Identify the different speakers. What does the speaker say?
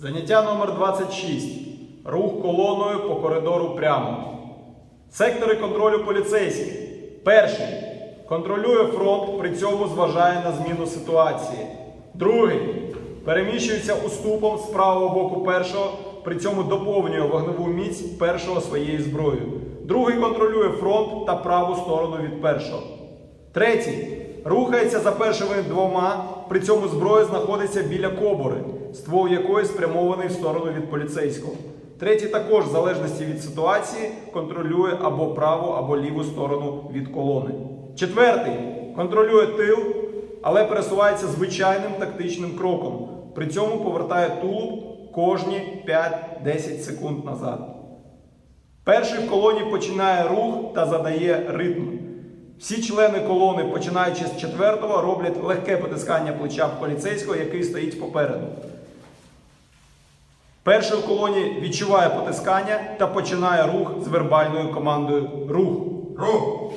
Speaker 1: Заняття номер 26. Рух колоною по коридору прямо. Сектори контролю поліцейських. Перший. Контролює фронт, при цьому зважає на зміну ситуації. Другий. Переміщується уступом з правого боку першого, при цьому доповнює вогневу міць першого своєю зброєю. Другий контролює фронт та праву сторону від першого. Третій. Рухається за першими двома, при цьому зброя знаходиться біля кобури, ствол якої спрямований в сторону від поліцейського. Третій також, в залежності від ситуації, контролює або праву, або ліву сторону від колони. Четвертий контролює тил, але пересувається звичайним тактичним кроком. При цьому повертає тулуб кожні 5-10 секунд назад. Перший в колоні починає рух та задає ритм. Всі члени колони, починаючи з четвертого, роблять легке потискання плеча поліцейського, який стоїть попереду. Перший в колоні відчуває потискання та починає рух з вербальною командою рух.
Speaker 2: Рух!